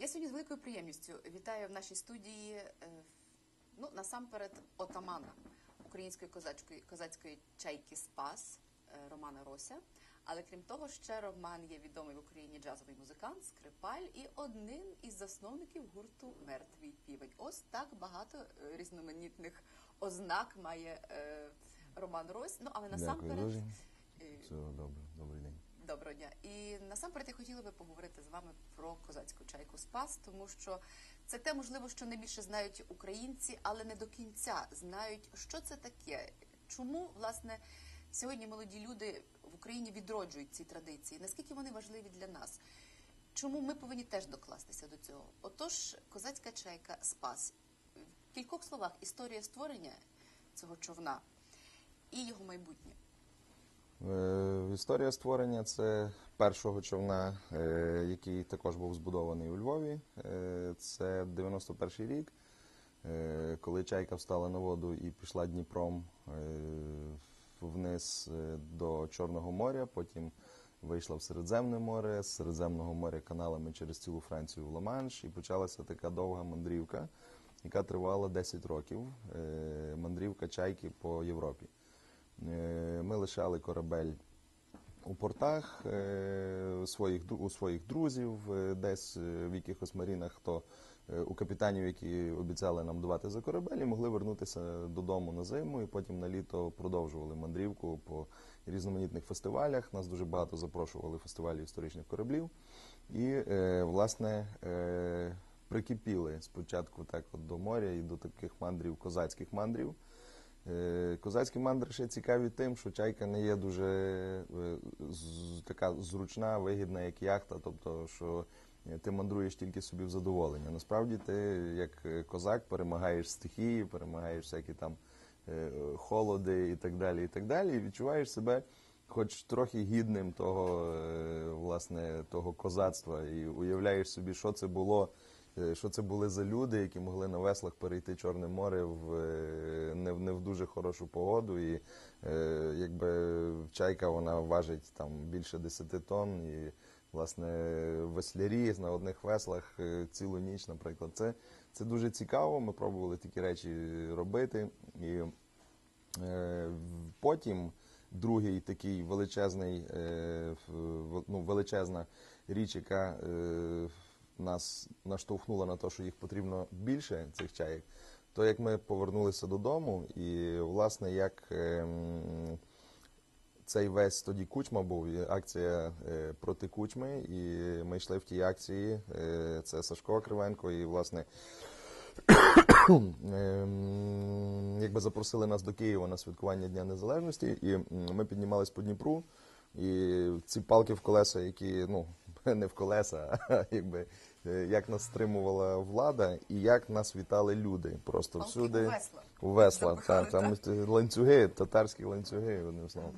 Я сьогодні з великою приємністю вітаю в нашій студії е, ну, насамперед отамана української козацької, козацької чайки Спас е, Романа Рося. Але крім того, ще Роман є відомий в Україні джазовий музикант, скрипаль і один із засновників гурту Мертвий півень. Ось так багато е, різноманітних ознак має Роман Рось. Ну але насамперед Дякую дуже. Всього добре, добрий день. Доброго. І насамперед я хотіла би поговорити з вами про козацьку чайку Спас, тому що це те, можливо, що найбільше знають українці, але не до кінця знають, що це таке. Чому, власне, сьогодні молоді люди в Україні відроджують ці традиції? Наскільки вони важливі для нас? Чому ми повинні теж докластися до цього? Отож, козацька чайка Спас. В кількох словах історія створення цього човна і його майбутнє. Е, Історія створення це першого човна, е, який також був збудований у Львові. Е, Це 91-й рік, коли чайка встала на воду і пішла Дніпром вниз до Чорного моря, потім вийшла в Середземне море, з Середземного моря каналами через цілу Францію в Ла-Манш, і почалася така довга мандрівка, яка тривала 10 років. Мандрівка чайки по Європі. Е, Ми лишали корабель у портах е, своїх, у своїх друзів, е, десь в якихось марінах, хто у капітанів, які обіцяли нам давати за корабель, і могли вернутися додому на зиму, і потім на літо продовжували мандрівку по різноманітних фестивалях. Нас дуже багато запрошували фестивалі історичних кораблів. І, власне, прикипіли спочатку так от до моря і до таких мандрів, козацьких мандрів. Е, Козацькі мандри ще цікаві тим, що чайка не є дуже е, така зручна, вигідна, як яхта, тобто, що е, ти мандруєш тільки собі в задоволення. Насправді ти, як козак, перемагаєш стихії, перемагаєш всякі там холоди і так далі, і так далі, і відчуваєш себе хоч трохи гідним того, власне, того козацтва, і уявляєш собі, що це було. Е, Що це були за люди, які могли на веслах перейти Чорне море в е, не, в- не в дуже хорошу погоду, і е, якби чайка вона важить там більше 10 тонн, і власне веслярі на одних веслах цілу ніч, наприклад, це, це дуже цікаво. Ми пробували такі речі робити. І потім другий такий величезний, ну, величезна річ, яка нас наштовхнула на те, що їх потрібно більше цих чаєк, то як ми повернулися додому, і власне як ем, цей весь тоді кучма був акція е, проти кучми, і ми йшли в тій акції. Е, це Сашко Кривенко, і власне ем, якби запросили нас до Києва на святкування Дня Незалежності, і ми піднімались по Дніпру. І ці палки в колеса, які ну не в колеса, а якби е, як нас стримувала влада, і як нас вітали люди. Просто Палки всюди у весла. весла, Запихали, та, там ланцюги, татарські ланцюги, одним словом.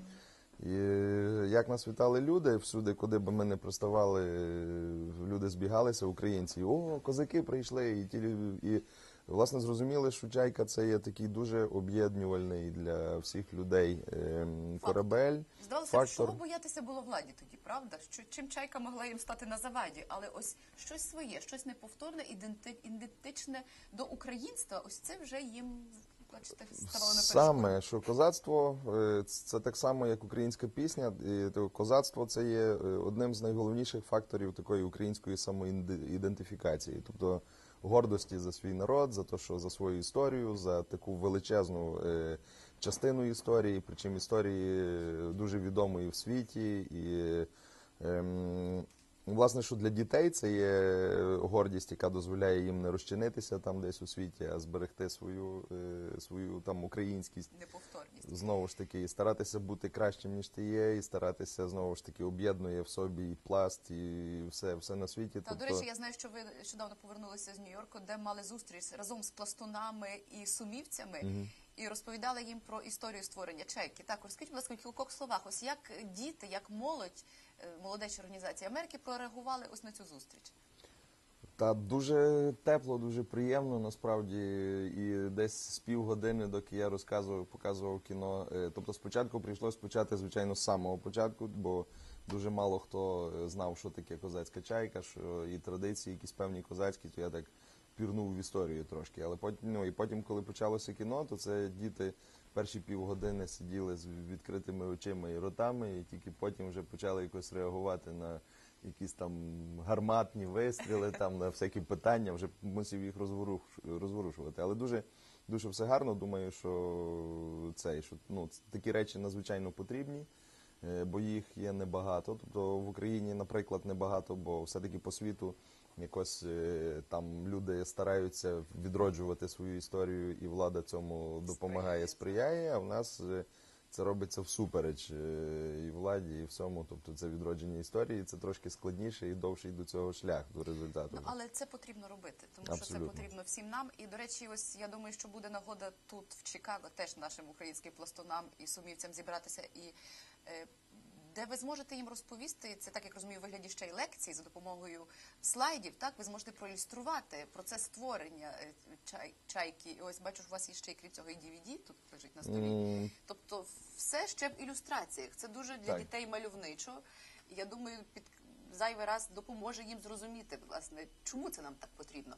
І е, як нас вітали люди, всюди, куди б ми не приставали, е, люди збігалися, українці. О, козаки прийшли, і ті і власне зрозуміли, що чайка це є такий дуже об'єднувальний для всіх людей ем, корабель. Здавалося, Фактор. чого боятися було владі тоді, правда? Що чим чайка могла їм стати на заваді, але ось щось своє, щось неповторне, іденти, ідентичне до українства. Ось це вже їм бачите, ставало на. Саме що козацтво е, це так само, як українська пісня. І козацтво це є е, одним з найголовніших факторів такої української самоідентифікації, тобто гордості за свій народ, за те, що за свою історію, за таку величезну е, частину історії, причому історії е, дуже відомої в світі і. Ем, Власне, що для дітей це є гордість, яка дозволяє їм не розчинитися там десь у світі, а зберегти свою, е, свою там українськість. Неповторність. Знову ж таки, і старатися бути кращим, ніж ти є, і старатися знову ж таки об'єднує в собі і пласт, і все, все на світі. Та до речі, я знаю, що ви нещодавно повернулися з Нью-Йорку, де мали зустріч разом з пластунами і сумівцями, і розповідали їм про історію створення чайки. Так, розкажіть, будь ласка, в кількох словах, ось як діти, як молодь, е, молодечі організації Америки прореагували ось на цю зустріч. Та дуже тепло, дуже приємно насправді. І десь з півгодини, доки я розказував, показував кіно. е, Тобто, спочатку прийшлося почати, звичайно, з самого початку, бо дуже мало хто е, знав, що таке козацька чайка, що і традиції, якісь певні козацькі, то я так пірнув в історію трошки. Але потім, ну, і потім, коли почалося кіно, то це діти перші півгодини сиділи з відкритими очима і ротами, і тільки потім вже почали якось реагувати на якісь там гарматні вистріли, там на всякі питання, вже мусив їх розворуш, розворушувати. Але дуже, дуже все гарно. Думаю, що цей, що ну, такі речі надзвичайно потрібні. е, Бо їх є небагато. Тобто в Україні, наприклад, небагато, бо все-таки по світу якось е, там люди стараються відроджувати свою історію, і влада цьому допомагає, сприяє. А в нас е, це робиться всупереч е, і владі, і всьому. Тобто це відродження історії, це трошки складніше і довший до цього шлях, до результату. Ну, але це потрібно робити, тому що це потрібно всім нам. І до речі, ось я думаю, що буде нагода тут в Чикаго, теж нашим українським пластунам і сумівцям зібратися і. Де ви зможете їм розповісти, це так як розумію, вигляді ще й лекцій за допомогою слайдів. Так ви зможете проілюструвати процес створення е, чай, чайки. І ось бачу, у вас є ще й крім цього і DVD, тут лежить на столі. М, Тобто, все ще в ілюстраціях. Це дуже для Так. дітей мальовничо. Я думаю, під зайвий раз допоможе їм зрозуміти, власне, чому це нам так потрібно.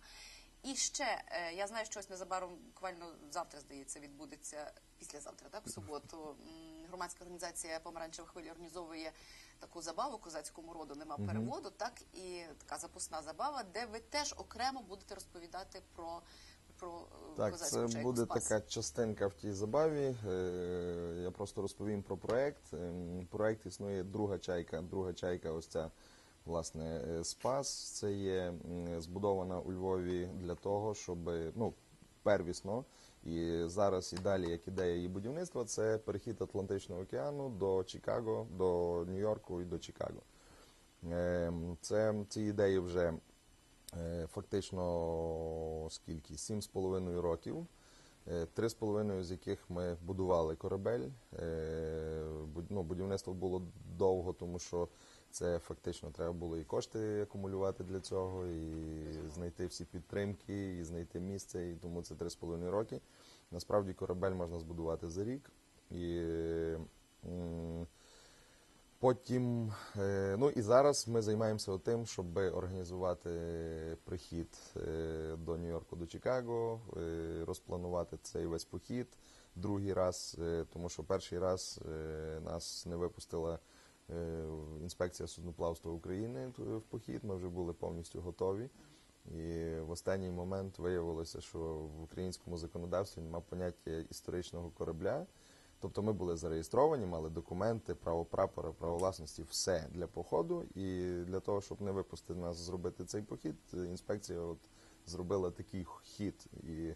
І ще е, я знаю, що ось незабаром буквально завтра, здається, відбудеться післязавтра, так, в суботу. Громадська організація Помаранчева хвиля організовує таку забаву козацькому роду, нема переводу, так і така запасна забава, де ви теж окремо будете розповідати про, про е, Так, козацьку це буде «Спас». така частинка в тій забаві. Е, Я просто розповім про проект. Ем, Проект існує друга чайка. Друга чайка, ось ця власне е, Спас. Це є збудована у Львові для того, щоб ну первісно. І зараз і далі, як ідея її будівництва, це перехід Атлантичного океану до Чикаго, до Нью-Йорку і до Чикаго. Ем, Це ці ідеї вже е, фактично скільки? Сім з половиною років. Е, Три з половиною з яких ми будували корабель. Е, Ну, будівництво було довго, тому що це фактично треба було і кошти акумулювати для цього, і знайти всі підтримки, і знайти місце. І тому це три з половиною роки. Насправді корабель можна збудувати за рік. І Потім, е, ну і зараз ми займаємося тим, щоб організувати прихід е, до Нью-Йорку, до Чикаго, е, розпланувати цей весь похід. Другий раз, тому що перший раз нас не випустила інспекція судноплавства України в похід. Ми вже були повністю готові. І в останній момент виявилося, що в українському законодавстві немає поняття історичного корабля. Тобто ми були зареєстровані, мали документи, право прапора, право власності, все для походу. І для того, щоб не випустити нас зробити цей похід, інспекція от зробила такий хід. І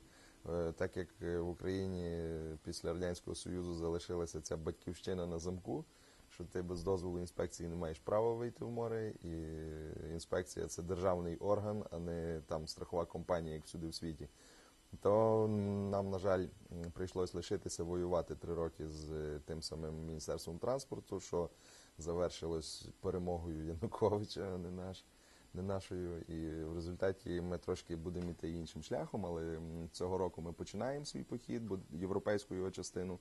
е, так як е, в Україні після Радянського Союзу залишилася ця батьківщина на замку, що ти без дозволу інспекції не маєш права вийти в море, і інспекція це державний орган, а не там страхова компанія, як всюди в світі то нам, на жаль, м, прийшлось лишитися воювати три роки з е, тим самим міністерством транспорту, що завершилось перемогою Януковича, а не наш. Не нашою, і в результаті ми трошки будемо йти іншим шляхом, але цього року ми починаємо свій похід, бо європейську його частину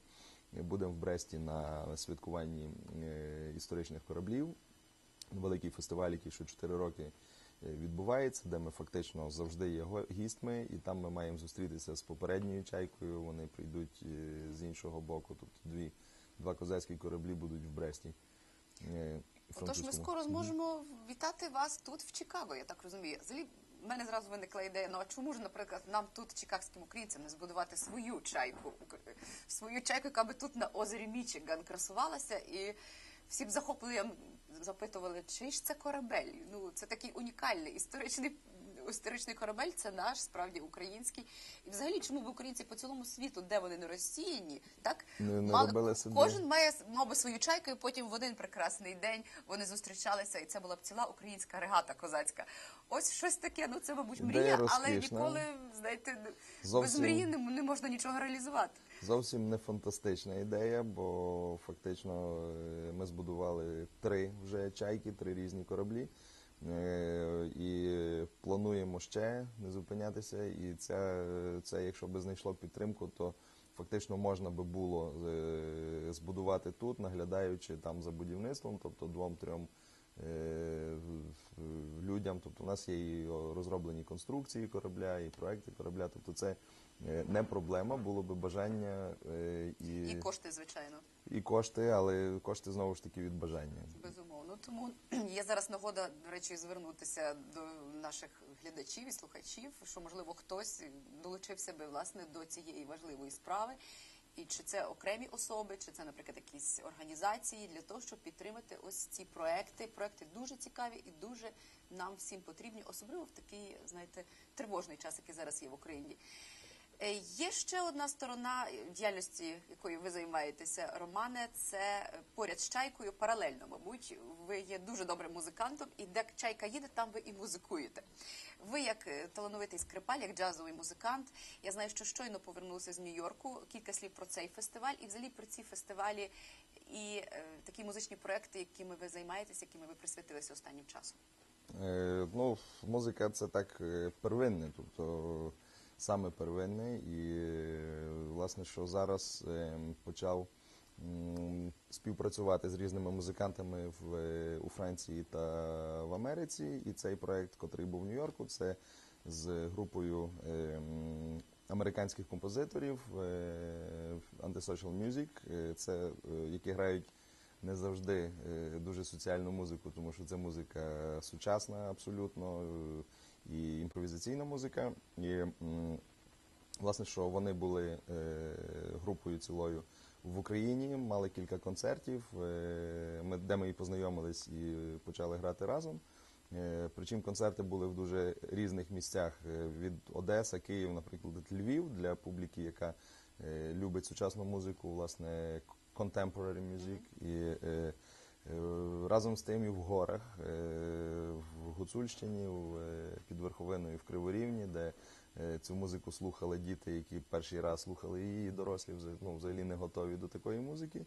будемо в Бресті на святкуванні е, історичних кораблів. Великий фестиваль, який що 4 роки е, відбувається, де ми фактично завжди є гістьми, і там ми маємо зустрітися з попередньою чайкою. Вони прийдуть е, з іншого боку. Тобто дві, два козацькі кораблі будуть в Бресті. Отож, ми скоро зможемо вітати вас тут, в Чикаго, я так розумію. Мене зразу виникла ідея, ну а чому ж, наприклад, нам тут, чикагським українцям, не збудувати свою чайку, свою чайку, яка би тут на озері Мічиган красувалася, і всі б захопленням запитували, чий ж це корабель? Ну, це такий унікальний історичний. Історичний корабель це наш, справді український. І взагалі, чому б українці по цілому світу, де вони не розсіяні, так Не- не мали- кожен має мав би свою чайку, і потім в один прекрасний день вони зустрічалися, і це була б ціла українська регата козацька. Ось щось таке. Ну це, мабуть, мрія, але ніколи, знаєте, без мрії не, не можна нічого реалізувати. Зовсім не фантастична ідея, бо фактично е, ми збудували три вже чайки, три різні кораблі. Е, І плануємо ще не зупинятися. І це, це якщо би знайшло підтримку, то фактично можна би було е, збудувати тут, наглядаючи там за будівництвом, тобто двом-трьом е, людям. Тобто у нас є і розроблені конструкції корабля, і проекти корабля. Тобто це не проблема, було би бажання і, І кошти, звичайно. і кошти, але кошти знову ж таки від бажання. Безумовно. Тому є зараз нагода, до речі, звернутися до наших глядачів і слухачів, що можливо хтось долучився би власне до цієї важливої справи. І чи це окремі особи, чи це, наприклад, якісь організації для того, щоб підтримати ось ці проекти. Проекти дуже цікаві і дуже нам всім потрібні, особливо в такий, знаєте, тривожний час, який зараз є в Україні. Е, Є ще одна сторона діяльності, якою ви займаєтеся, Романе. Це поряд з чайкою паралельно. Мабуть, ви є дуже добрим музикантом, і де чайка їде, там ви і музикуєте. Ви, як е, талановитий скрипаль, як джазовий музикант, я знаю, що щойно повернувся з Нью-Йорку. Кілька слів про цей фестиваль, і взагалі про ці фестивалі і е, такі музичні проекти, якими ви займаєтесь, якими ви присвятилися останнім часом. Е, ну, музика це так первинне, тобто саме первинне. І е, власне, що зараз е, почав співпрацювати з різними музикантами в, е, у Франції та в Америці. І цей проект, котрий був в Нью-Йорку, це з групою американських композиторів Antisocial Music, це які грають не завжди дуже соціальну музику, тому що це музика сучасна абсолютно і імпровізаційна музика. І власне, що вони були е, групою цілою в Україні, мали кілька концертів, е, де ми і познайомились і почали грати разом. Е, Причому концерти були в дуже різних місцях від Одеса, Київ, наприклад, Львів для публіки, яка любить сучасну музику, власне, contemporary music. І разом з тим і в горах, е, в Гуцульщині, е, під Верховиною в Криворівні, де е, цю музику слухали діти, які перший раз слухали її, і дорослі ну, взагалі не готові до такої музики.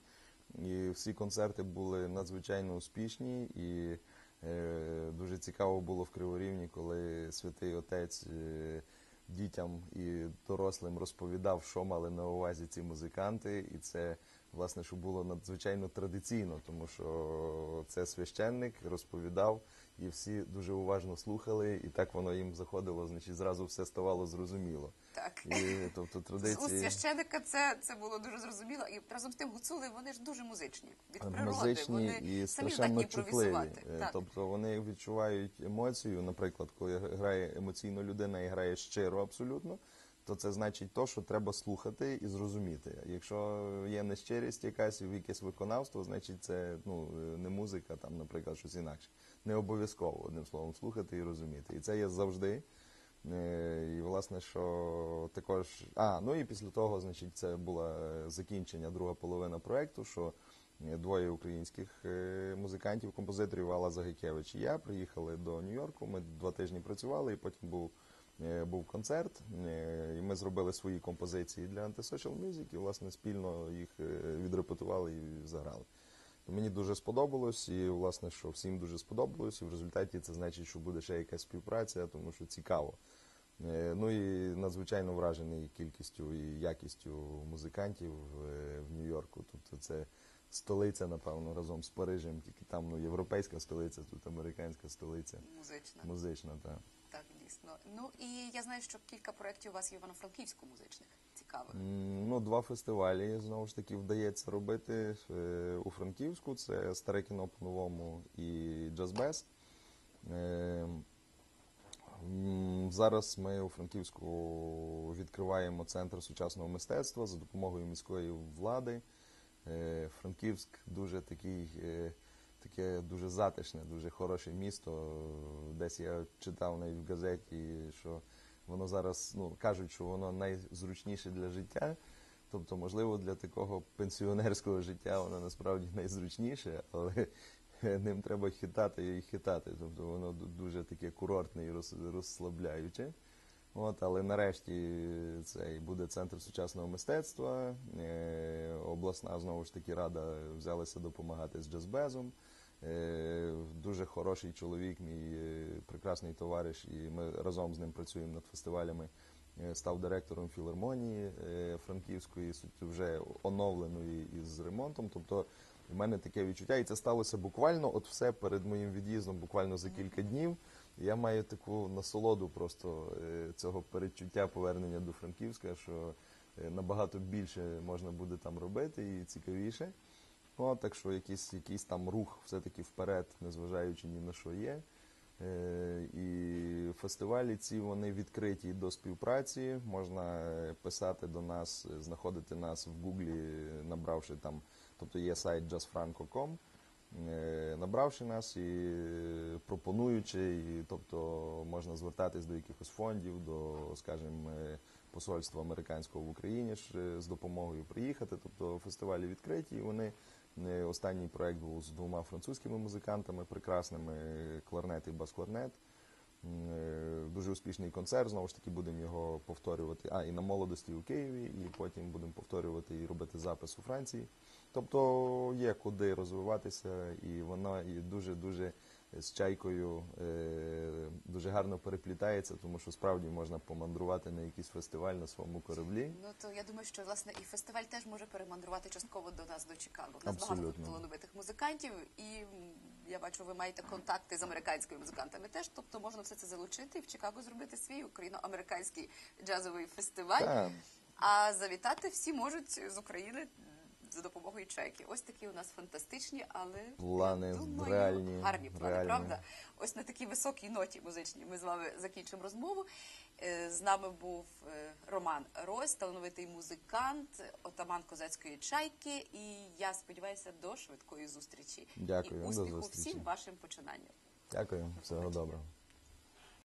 І всі концерти були надзвичайно успішні і е, дуже цікаво було в Криворівні, коли святий отець е, дітям і дорослим розповідав, що мали на увазі ці музиканти, і це власне що було надзвичайно традиційно, тому що це священник розповідав, і всі дуже уважно слухали, і так воно їм заходило, значить зразу все ставало зрозуміло. Так. І тобто традиції. священика це, це було дуже зрозуміло. І разом з тим гуцули вони ж дуже музичні від природи. музичні вони і самі страшенно чутливі. Е, Так. Тобто вони відчувають емоцію. Наприклад, коли грає емоційно людина і грає щиро абсолютно, то це значить то, що треба слухати і зрозуміти. Якщо є нещирість якась і якесь виконавство, значить це ну не музика, там, наприклад, щось інакше. Не обов'язково одним словом слухати і розуміти. І це є завжди. Е, І власне, що також. А, ну і після того, значить, це була е, закінчення, друга половина проекту, що е, двоє українських е, музикантів, композиторів Алла Загикевич і я приїхали до Нью-Йорку. Ми два тижні працювали, і потім був, був концерт. е, І ми зробили свої композиції для Antisocial Music, і власне спільно їх е, відрепетували і заграли. Мені дуже сподобалось, і власне, що всім дуже сподобалось, і в результаті це значить, що буде ще якась співпраця, тому що цікаво. Е, Ну і надзвичайно вражений кількістю і якістю музикантів е, в Нью-Йорку. Тобто це столиця, напевно, разом з Парижем, тільки там ну, європейська столиця, тут американська столиця, Музична. музична. Так. Так. Ну і я знаю, що кілька проєктів у вас в Івано-Франківську музичних. Цікавих. Ну, два фестивалі знову ж таки вдається робити е, у Франківську. Це старе кіно по-новому і джазбез. Е, Зараз ми у Франківську відкриваємо центр сучасного мистецтва за допомогою міської влади. Е, Франківськ дуже такий, таке дуже затишне, дуже хороше місто. Десь я читав навіть в газеті, що воно зараз ну кажуть, що воно найзручніше для життя. Тобто, можливо, для такого пенсіонерського життя воно насправді найзручніше, але ним треба хитати і хитати. Тобто воно дуже таке курортне і роз- розслабляюче. От, але нарешті це і буде центр сучасного мистецтва. Е, обласна знову ж таки рада взялася допомагати з джазбезом. Е, дуже хороший чоловік, мій е, прекрасний товариш, і ми разом з ним працюємо над фестивалями став директором філармонії Франківської, вже оновленої із ремонтом. Тобто в мене таке відчуття, і це сталося буквально от все перед моїм від'їздом, буквально за кілька днів. Я маю таку насолоду просто е, цього передчуття повернення до Франківська, що е, набагато більше можна буде там робити і цікавіше. Ну, так що якийсь, якийсь там рух все-таки вперед, незважаючи ні на що є. Е, І фестивалі ці вони відкриті до співпраці. Можна писати до нас, знаходити нас в Гуглі, набравши там, тобто є сайт justfranco.com, набравши нас і е, пропонуючи, і, тобто можна звертатись до якихось фондів, до, скажімо, е, посольства американського в Україні ж е, з допомогою приїхати. Тобто фестивалі відкриті, і вони е, останній проект був з двома французькими музикантами прекрасними е, кларнет і бас-кларнет. Е, Дуже успішний концерт. Знову ж таки, будемо його повторювати. А, і на молодості у Києві, і потім будемо повторювати і робити запис у Франції. Тобто є куди розвиватися, і вона і дуже дуже з чайкою е, дуже гарно переплітається, тому що справді можна помандрувати на якийсь фестиваль на своєму кораблі. Ну то я думаю, що власне і фестиваль теж може перемандрувати частково до нас до Чикаго. У нас багато Абсолютно. тут талановитих музикантів, і я бачу, ви маєте контакти з американськими музикантами теж. Тобто можна все це залучити і в Чикаго зробити свій україно-американський джазовий фестиваль. Так. А завітати всі можуть з України за допомогою чайки. Ось такі у нас фантастичні, але Плани думаю, реальні, гарні плани, реальні. правда? Ось на такій високій ноті музичній ми з вами закінчимо розмову. Е, З нами був е, Роман Рось, талановитий музикант, отаман козацької чайки. І я сподіваюся до швидкої зустрічі. Дякую, і до успіху зустрічі. всім вашим починанням. Дякую, всього доброго.